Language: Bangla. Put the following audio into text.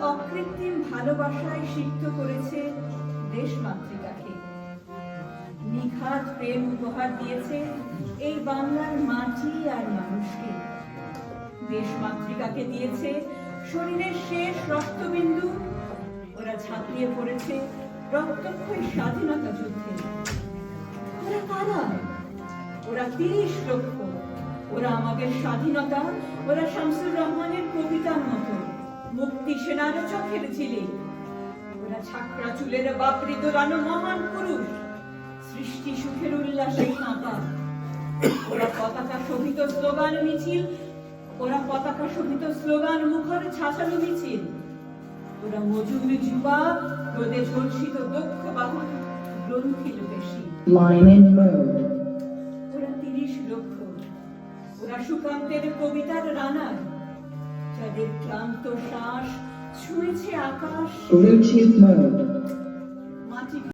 অকৃত্রিম ভালোবাসায় সিক্ত করেছে দেশমাতৃকাকে। নিখাত প্রেম উপহার দিয়েছে এই বাংলার মাটি আর মানুষকে। দেশমাতৃকাকে দিয়েছে শরীরের শেষ রক্তবিন্দু। ওরা ঝাঁপিয়ে পড়েছে রক্তক্ষয়ী স্বাধীনতা যুদ্ধে। ওরা কারা? ওরা তিরিশ লক্ষ। ওরা আমাদের স্বাধীনতা। ওরা শামসুর রহমানের সেনার চোখের ঝিলিক ওরা ছাকরা চুলের বাপরি দোলানো মহান পুরুষ। সৃষ্টি সুখের উল্লাসে কাঁপা ওরা পতাকা শোভিত স্লোগান মিছিল। ওরা পতাকা শোভিত স্লোগান মুখর ছাছানো মিছিল। ওরা মজুর যুবা রোদে ঝলসিত দক্ষ বাহন গ্রন্থিল বেশি. ওরা তিরিশ লক্ষ। ওরা সুকান্তের কবিতার রানার যাদের ক্লান্ত শ্বাস ছুঁয়েছে আকাশ Bluetooth mode.